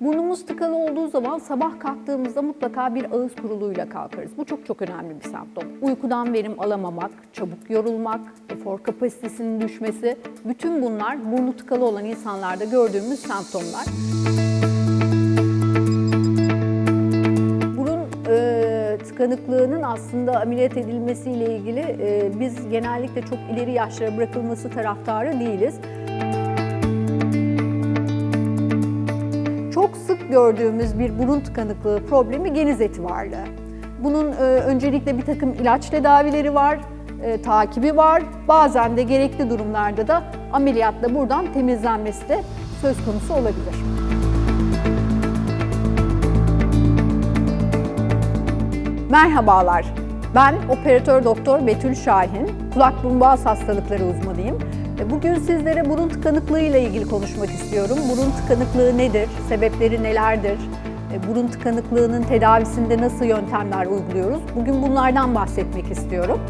Burnumuz tıkalı olduğu zaman sabah kalktığımızda mutlaka bir ağız kuruluğuyla kalkarız. Bu çok çok önemli bir semptom. Uykudan verim alamamak, çabuk yorulmak, efor kapasitesinin düşmesi, bütün bunlar burnu tıkalı olan insanlarda gördüğümüz semptomlar. Burun e, tıkanıklığının aslında ameliyat edilmesiyle ilgili e, biz genellikle çok ileri yaşlara bırakılması taraftarı değiliz. Gördüğümüz bir burun tıkanıklığı problemi geniz eti varlığı. Bunun e, öncelikle bir takım ilaç tedavileri var, e, takibi var. Bazen de gerekli durumlarda da ameliyatla buradan temizlenmesi de söz konusu olabilir. Merhabalar. Ben operatör doktor Betül Şahin, kulak burun boğaz hastalıkları uzmanıyım. E, Bugün sizlere burun tıkanıklığı ile ilgili konuşmak istiyorum. Burun tıkanıklığı nedir? Sebepleri nelerdir? E, Burun tıkanıklığının tedavisinde nasıl yöntemler uyguluyoruz? Bugün bunlardan bahsetmek istiyorum.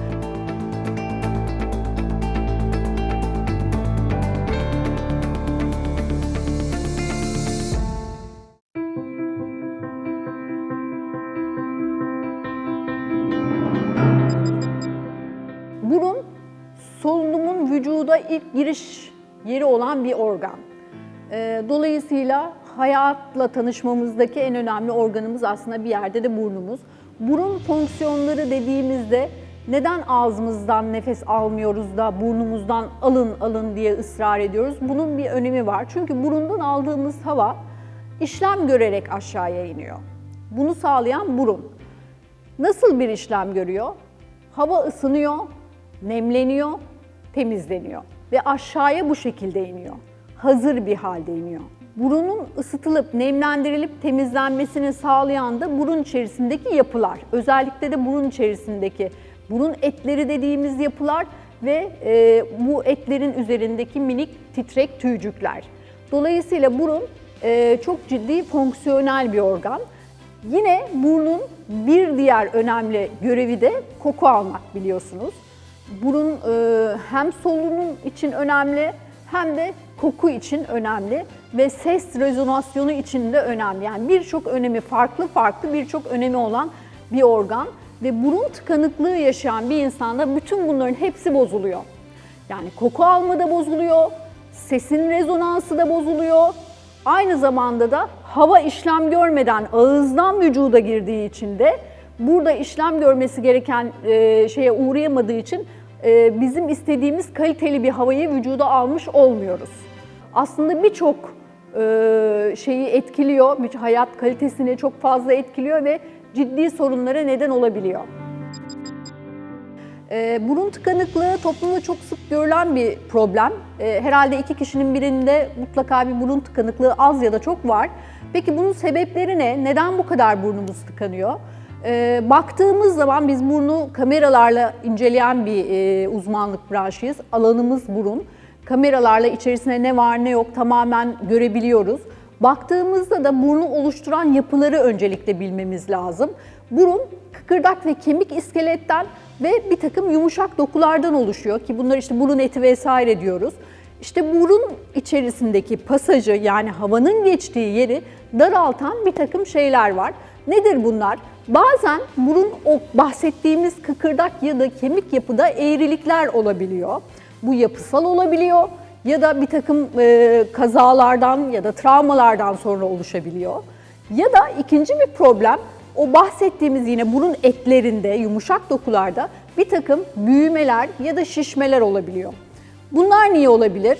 Dolayısıyla hayatla tanışmamızdaki en önemli organımız aslında bir yerde de burnumuz. Burun fonksiyonları dediğimizde neden ağzımızdan nefes almıyoruz da burnumuzdan alın alın diye ısrar ediyoruz? Bunun bir önemi var. Çünkü burundan aldığımız hava işlem görerek aşağıya iniyor. Bunu sağlayan burun. Nasıl bir işlem görüyor? Hava ısınıyor, nemleniyor, temizleniyor ve aşağıya bu şekilde iniyor. Hazır bir halde iniyor. Burunun ısıtılıp nemlendirilip temizlenmesini sağlayan da burun içerisindeki yapılar. Özellikle de burun içerisindeki burun etleri dediğimiz yapılar ve e, bu etlerin üzerindeki minik titrek tüycükler. Dolayısıyla burun e, çok ciddi fonksiyonel bir organ. Yine burnun bir diğer önemli görevi de koku almak biliyorsunuz. Burun e, hem solunum için önemli hem de koku için önemli ve ses rezonasyonu için de önemli. Yani birçok önemi farklı farklı birçok önemi olan bir organ ve burun tıkanıklığı yaşayan bir insanda bütün bunların hepsi bozuluyor. Yani koku alma da bozuluyor, sesin rezonansı da bozuluyor. Aynı zamanda da hava işlem görmeden ağızdan vücuda girdiği için de burada işlem görmesi gereken e, şeye uğrayamadığı için bizim istediğimiz kaliteli bir havayı vücuda almış olmuyoruz. Aslında birçok e, şeyi etkiliyor, hayat kalitesini çok fazla etkiliyor ve ciddi sorunlara neden olabiliyor. E, burun tıkanıklığı toplumda çok sık görülen bir problem. E, herhalde iki kişinin birinde mutlaka bir burun tıkanıklığı az ya da çok var. Peki bunun sebepleri ne? Neden bu kadar burnumuz tıkanıyor? E, baktığımız zaman biz burnu kameralarla inceleyen bir e, uzmanlık branşıyız. Alanımız burun. Kameralarla içerisinde ne var ne yok tamamen görebiliyoruz. Baktığımızda da burnu oluşturan yapıları öncelikle bilmemiz lazım. Burun kıkırdak ve kemik iskeletten ve bir takım yumuşak dokulardan oluşuyor ki bunlar işte burun eti vesaire diyoruz. İşte burun içerisindeki pasajı yani havanın geçtiği yeri daraltan bir takım şeyler var. Nedir bunlar? Bazen burun o bahsettiğimiz kıkırdak ya da kemik yapıda eğrilikler olabiliyor. Bu yapısal olabiliyor ya da bir takım e, kazalardan ya da travmalardan sonra oluşabiliyor. Ya da ikinci bir problem o bahsettiğimiz yine burun etlerinde, yumuşak dokularda bir takım büyümeler ya da şişmeler olabiliyor. Bunlar niye olabilir?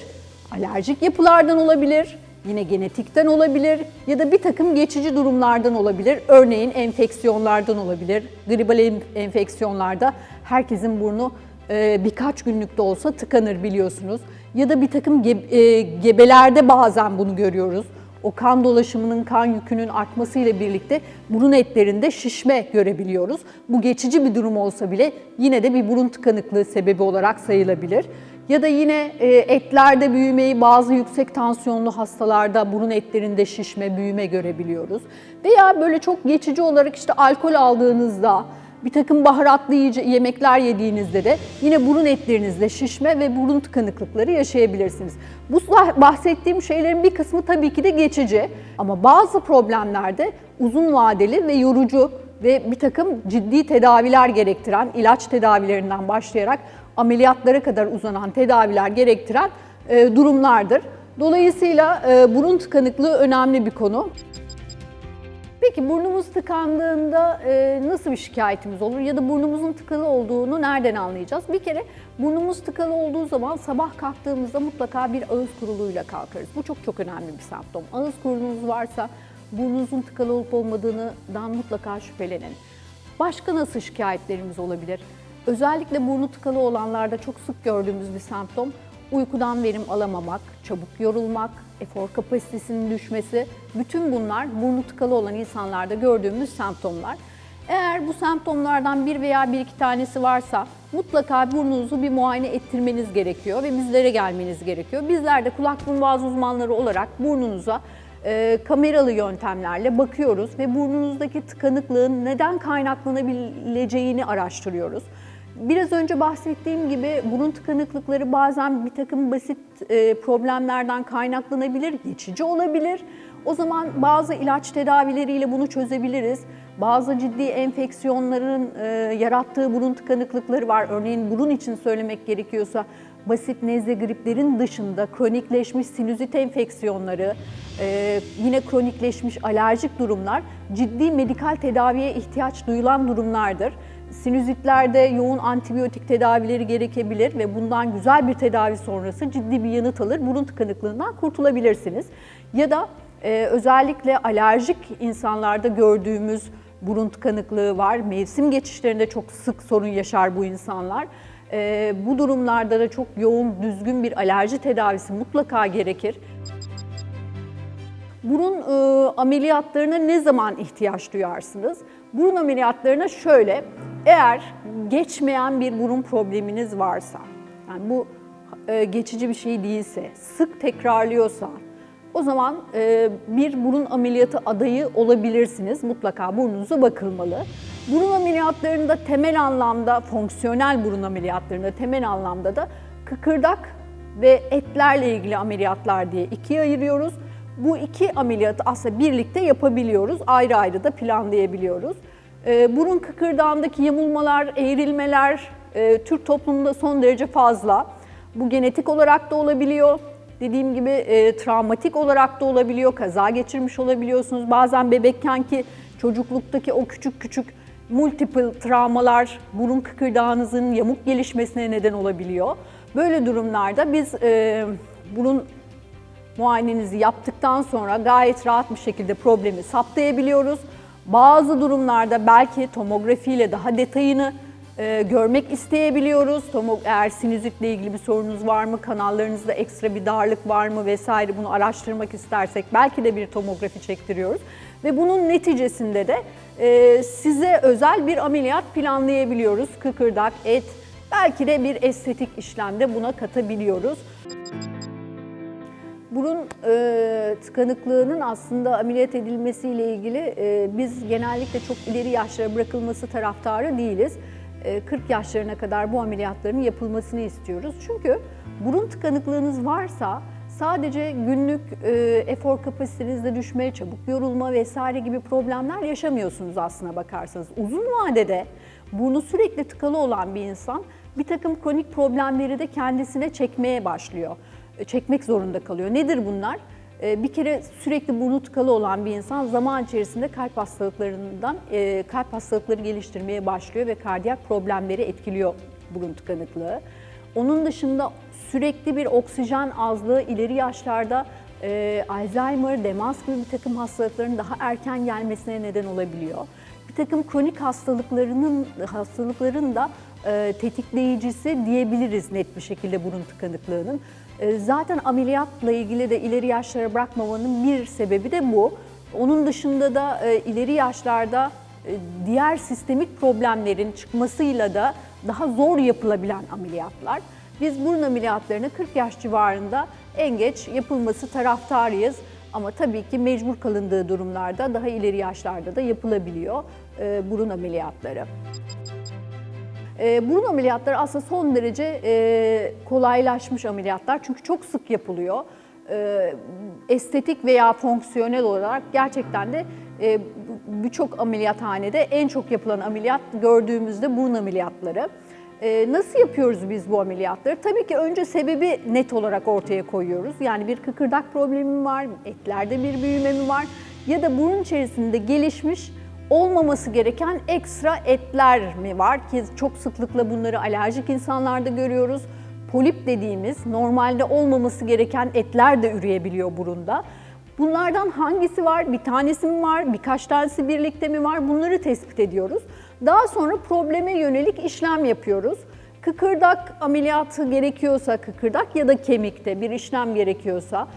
Alerjik yapılardan olabilir, yine genetikten olabilir ya da bir takım geçici durumlardan olabilir. Örneğin enfeksiyonlardan olabilir. Gribal en- enfeksiyonlarda herkesin burnu e, birkaç günlük de olsa tıkanır biliyorsunuz. Ya da bir takım e, gebelerde bazen bunu görüyoruz. O kan dolaşımının, kan yükünün artmasıyla birlikte burun etlerinde şişme görebiliyoruz. Bu geçici bir durum olsa bile yine de bir burun tıkanıklığı sebebi olarak sayılabilir. Ya da yine e, etlerde büyümeyi bazı yüksek tansiyonlu hastalarda burun etlerinde şişme, büyüme görebiliyoruz. Veya böyle çok geçici olarak işte alkol aldığınızda bir takım baharatlı yemekler yediğinizde de yine burun etlerinizde şişme ve burun tıkanıklıkları yaşayabilirsiniz. Bu bah- bahsettiğim şeylerin bir kısmı tabii ki de geçici ama bazı problemlerde uzun vadeli ve yorucu ve bir takım ciddi tedaviler gerektiren, ilaç tedavilerinden başlayarak ameliyatlara kadar uzanan tedaviler gerektiren e, durumlardır. Dolayısıyla e, burun tıkanıklığı önemli bir konu. Peki burnumuz tıkandığında e, nasıl bir şikayetimiz olur ya da burnumuzun tıkalı olduğunu nereden anlayacağız? Bir kere burnumuz tıkalı olduğu zaman sabah kalktığımızda mutlaka bir ağız kuruluğuyla kalkarız. Bu çok çok önemli bir semptom. Ağız kuruluğunuz varsa burnunuzun tıkalı olup olmadığından mutlaka şüphelenin. Başka nasıl şikayetlerimiz olabilir? Özellikle burnu tıkalı olanlarda çok sık gördüğümüz bir semptom uykudan verim alamamak, çabuk yorulmak, efor kapasitesinin düşmesi, bütün bunlar burnu tıkalı olan insanlarda gördüğümüz semptomlar. Eğer bu semptomlardan bir veya bir iki tanesi varsa mutlaka burnunuzu bir muayene ettirmeniz gerekiyor ve bizlere gelmeniz gerekiyor. Bizler de kulak burun boğaz uzmanları olarak burnunuza e, kameralı yöntemlerle bakıyoruz ve burnunuzdaki tıkanıklığın neden kaynaklanabileceğini araştırıyoruz. Biraz önce bahsettiğim gibi burun tıkanıklıkları bazen bir takım basit e, problemlerden kaynaklanabilir, geçici olabilir. O zaman bazı ilaç tedavileriyle bunu çözebiliriz. Bazı ciddi enfeksiyonların e, yarattığı burun tıkanıklıkları var. Örneğin burun için söylemek gerekiyorsa basit nezle griplerin dışında kronikleşmiş sinüzit enfeksiyonları, e, yine kronikleşmiş alerjik durumlar ciddi medikal tedaviye ihtiyaç duyulan durumlardır. Sinüzitlerde yoğun antibiyotik tedavileri gerekebilir ve bundan güzel bir tedavi sonrası ciddi bir yanıt alır, burun tıkanıklığından kurtulabilirsiniz. Ya da e, özellikle alerjik insanlarda gördüğümüz burun tıkanıklığı var. Mevsim geçişlerinde çok sık sorun yaşar bu insanlar. E, bu durumlarda da çok yoğun, düzgün bir alerji tedavisi mutlaka gerekir. Burun e, ameliyatlarına ne zaman ihtiyaç duyarsınız? Burun ameliyatlarına şöyle, eğer geçmeyen bir burun probleminiz varsa, yani bu e, geçici bir şey değilse, sık tekrarlıyorsa, o zaman e, bir burun ameliyatı adayı olabilirsiniz. Mutlaka burnunuza bakılmalı. Burun ameliyatlarında temel anlamda, fonksiyonel burun ameliyatlarında temel anlamda da kıkırdak ve etlerle ilgili ameliyatlar diye ikiye ayırıyoruz. Bu iki ameliyatı aslında birlikte yapabiliyoruz. Ayrı ayrı da planlayabiliyoruz. Ee, burun kıkırdağındaki yamulmalar, eğrilmeler e, Türk toplumunda son derece fazla. Bu genetik olarak da olabiliyor. Dediğim gibi e, travmatik olarak da olabiliyor. Kaza geçirmiş olabiliyorsunuz. Bazen bebekken ki çocukluktaki o küçük küçük multiple travmalar burun kıkırdağınızın yamuk gelişmesine neden olabiliyor. Böyle durumlarda biz e, burun muayenenizi yaptıktan sonra gayet rahat bir şekilde problemi saptayabiliyoruz. Bazı durumlarda belki tomografiyle daha detayını e, görmek isteyebiliyoruz. Tomo, eğer sinüzitle ilgili bir sorunuz var mı, kanallarınızda ekstra bir darlık var mı vesaire bunu araştırmak istersek belki de bir tomografi çektiriyoruz. Ve bunun neticesinde de e, size özel bir ameliyat planlayabiliyoruz. Kıkırdak, et, belki de bir estetik işlemde buna katabiliyoruz. Burun e, tıkanıklığının aslında ameliyat edilmesiyle ilgili e, biz genellikle çok ileri yaşlara bırakılması taraftarı değiliz. E, 40 yaşlarına kadar bu ameliyatların yapılmasını istiyoruz. Çünkü burun tıkanıklığınız varsa sadece günlük e, efor kapasitenizde düşme, çabuk yorulma vesaire gibi problemler yaşamıyorsunuz aslına bakarsanız. Uzun vadede burnu sürekli tıkalı olan bir insan bir takım kronik problemleri de kendisine çekmeye başlıyor çekmek zorunda kalıyor. Nedir bunlar? Ee, Bir kere sürekli burnu tıkalı olan bir insan zaman içerisinde kalp hastalıklarından e, kalp hastalıkları geliştirmeye başlıyor ve kardiyak problemleri etkiliyor burun tıkanıklığı. Onun dışında sürekli bir oksijen azlığı ileri yaşlarda e, Alzheimer, demans gibi bir takım hastalıkların daha erken gelmesine neden olabiliyor. Bir takım kronik hastalıklarının hastalıkların da e, tetikleyicisi diyebiliriz net bir şekilde burun tıkanıklığının. E, zaten ameliyatla ilgili de ileri yaşlara bırakmamanın bir sebebi de bu. Onun dışında da e, ileri yaşlarda e, diğer sistemik problemlerin çıkmasıyla da daha zor yapılabilen ameliyatlar. Biz burun ameliyatlarını 40 yaş civarında en geç yapılması taraftarıyız. Ama tabii ki mecbur kalındığı durumlarda daha ileri yaşlarda da yapılabiliyor e, burun ameliyatları. E, burun ameliyatları aslında son derece e, kolaylaşmış ameliyatlar çünkü çok sık yapılıyor. E, estetik veya fonksiyonel olarak gerçekten de e, birçok ameliyathanede en çok yapılan ameliyat gördüğümüzde burun ameliyatları. E, nasıl yapıyoruz biz bu ameliyatları? Tabii ki önce sebebi net olarak ortaya koyuyoruz. Yani bir kıkırdak problemi mi var, etlerde bir büyüme mi var ya da burun içerisinde gelişmiş olmaması gereken ekstra etler mi var ki çok sıklıkla bunları alerjik insanlarda görüyoruz. Polip dediğimiz normalde olmaması gereken etler de üreyebiliyor burunda. Bunlardan hangisi var? Bir tanesi mi var? Birkaç tanesi birlikte mi var? Bunları tespit ediyoruz. Daha sonra probleme yönelik işlem yapıyoruz. Kıkırdak ameliyatı gerekiyorsa, kıkırdak ya da kemikte bir işlem gerekiyorsa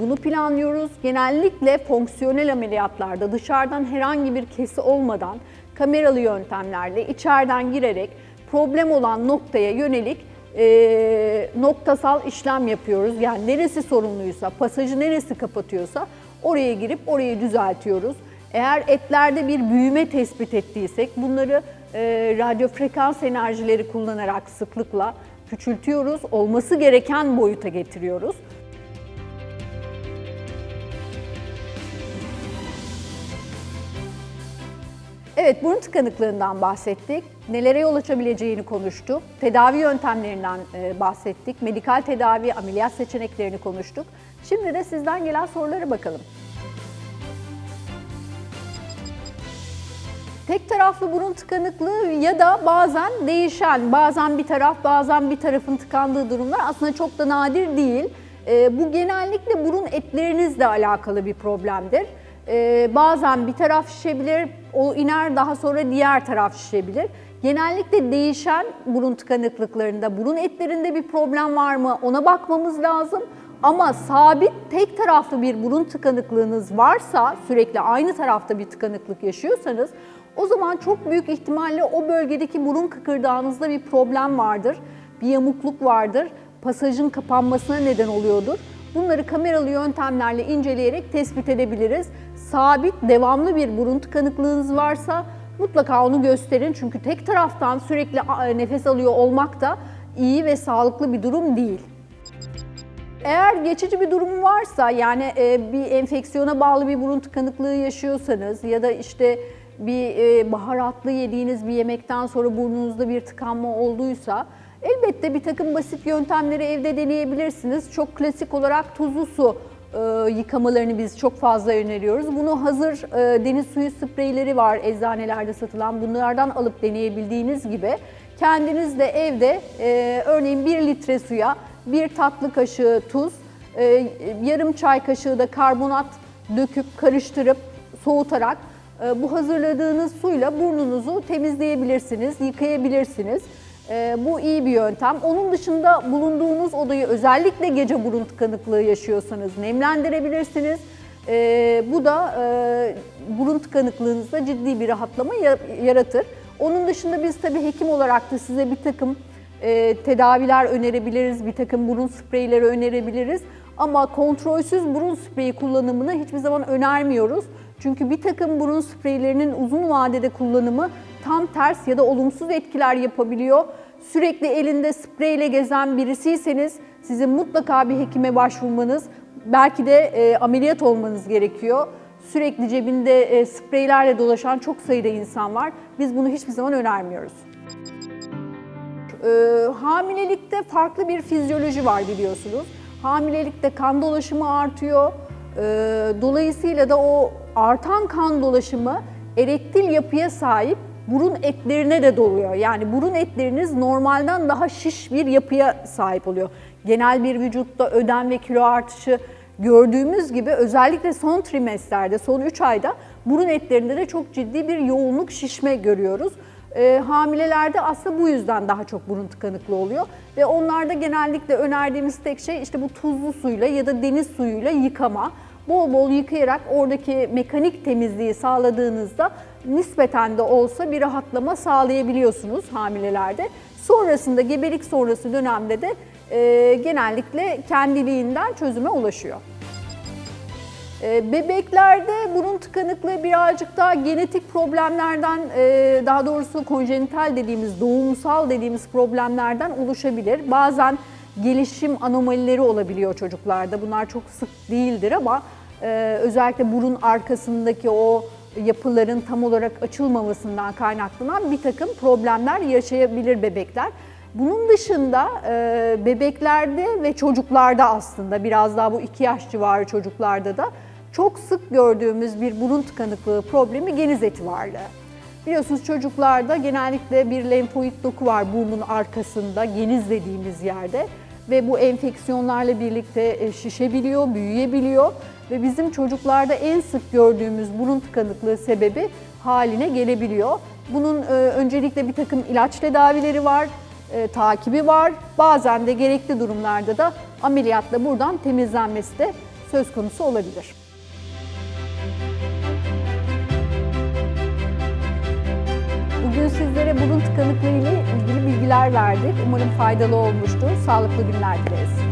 bunu planlıyoruz. Genellikle fonksiyonel ameliyatlarda dışarıdan herhangi bir kesi olmadan kameralı yöntemlerle içeriden girerek problem olan noktaya yönelik e, noktasal işlem yapıyoruz. Yani neresi sorunluysa, pasajı neresi kapatıyorsa oraya girip orayı düzeltiyoruz. Eğer etlerde bir büyüme tespit ettiysek bunları e, radyo frekans enerjileri kullanarak sıklıkla küçültüyoruz. Olması gereken boyuta getiriyoruz. Evet, burun tıkanıklığından bahsettik. Nelere yol açabileceğini konuştuk. Tedavi yöntemlerinden e, bahsettik. Medikal tedavi, ameliyat seçeneklerini konuştuk. Şimdi de sizden gelen sorulara bakalım. Tek taraflı burun tıkanıklığı ya da bazen değişen, bazen bir taraf, bazen bir tarafın tıkandığı durumlar aslında çok da nadir değil. E, bu genellikle burun etlerinizle alakalı bir problemdir. E, bazen bir taraf şişebilir, o iner daha sonra diğer taraf şişebilir. Genellikle değişen burun tıkanıklıklarında, burun etlerinde bir problem var mı ona bakmamız lazım. Ama sabit tek taraflı bir burun tıkanıklığınız varsa, sürekli aynı tarafta bir tıkanıklık yaşıyorsanız o zaman çok büyük ihtimalle o bölgedeki burun kıkırdağınızda bir problem vardır. Bir yamukluk vardır. Pasajın kapanmasına neden oluyordur. Bunları kameralı yöntemlerle inceleyerek tespit edebiliriz. Sabit, devamlı bir burun tıkanıklığınız varsa mutlaka onu gösterin. Çünkü tek taraftan sürekli nefes alıyor olmak da iyi ve sağlıklı bir durum değil. Eğer geçici bir durum varsa yani e, bir enfeksiyona bağlı bir burun tıkanıklığı yaşıyorsanız ya da işte bir e, baharatlı yediğiniz bir yemekten sonra burnunuzda bir tıkanma olduysa elbette bir takım basit yöntemleri evde deneyebilirsiniz. Çok klasik olarak tuzlu su e, yıkamalarını biz çok fazla öneriyoruz. Bunu hazır e, deniz suyu spreyleri var eczanelerde satılan. Bunlardan alıp deneyebildiğiniz gibi kendiniz de evde e, örneğin 1 litre suya 1 tatlı kaşığı tuz, e, yarım çay kaşığı da karbonat döküp karıştırıp soğutarak e, bu hazırladığınız suyla burnunuzu temizleyebilirsiniz, yıkayabilirsiniz. E, bu iyi bir yöntem. Onun dışında bulunduğunuz odayı özellikle gece burun tıkanıklığı yaşıyorsanız nemlendirebilirsiniz. E, bu da burun tıkanıklığınızda ciddi bir rahatlama yaratır. Onun dışında biz tabii hekim olarak da size bir takım tedaviler önerebiliriz, bir takım burun spreyleri önerebiliriz. Ama kontrolsüz burun spreyi kullanımını hiçbir zaman önermiyoruz. Çünkü bir takım burun spreylerinin uzun vadede kullanımı tam ters ya da olumsuz etkiler yapabiliyor. Sürekli elinde spreyle gezen birisiyseniz sizin mutlaka bir hekime başvurmanız, belki de e, ameliyat olmanız gerekiyor. Sürekli cebinde e, spreylerle dolaşan çok sayıda insan var. Biz bunu hiçbir zaman önermiyoruz. E, hamilelikte farklı bir fizyoloji var biliyorsunuz. Hamilelikte kan dolaşımı artıyor. E, dolayısıyla da o artan kan dolaşımı erektil yapıya sahip burun etlerine de doluyor. Yani burun etleriniz normalden daha şiş bir yapıya sahip oluyor. Genel bir vücutta ödem ve kilo artışı gördüğümüz gibi özellikle son trimesterde, son 3 ayda burun etlerinde de çok ciddi bir yoğunluk şişme görüyoruz. E, hamilelerde aslında bu yüzden daha çok burun tıkanıklığı oluyor. Ve onlarda genellikle önerdiğimiz tek şey işte bu tuzlu suyla ya da deniz suyuyla yıkama bol bol yıkayarak oradaki mekanik temizliği sağladığınızda nispeten de olsa bir rahatlama sağlayabiliyorsunuz hamilelerde. Sonrasında gebelik sonrası dönemde de e, genellikle kendiliğinden çözüme ulaşıyor. E, bebeklerde burun tıkanıklığı birazcık daha genetik problemlerden, e, daha doğrusu konjenital dediğimiz, doğumsal dediğimiz problemlerden oluşabilir. Bazen gelişim anomalileri olabiliyor çocuklarda. Bunlar çok sık değildir ama e, özellikle burun arkasındaki o yapıların tam olarak açılmamasından kaynaklanan bir takım problemler yaşayabilir bebekler. Bunun dışında e, bebeklerde ve çocuklarda aslında biraz daha bu iki yaş civarı çocuklarda da çok sık gördüğümüz bir burun tıkanıklığı problemi geniz eti varlığı. Biliyorsunuz çocuklarda genellikle bir lenfoid doku var burnun arkasında, geniz dediğimiz yerde ve bu enfeksiyonlarla birlikte e, şişebiliyor, büyüyebiliyor ve bizim çocuklarda en sık gördüğümüz burun tıkanıklığı sebebi haline gelebiliyor. Bunun e, öncelikle bir takım ilaç tedavileri var, e, takibi var. Bazen de gerekli durumlarda da ameliyatla buradan temizlenmesi de söz konusu olabilir. Bugün sizlere burun tıkanıklığı ile ilgili bilgiler verdik. Umarım faydalı olmuştur. Sağlıklı günler dileriz.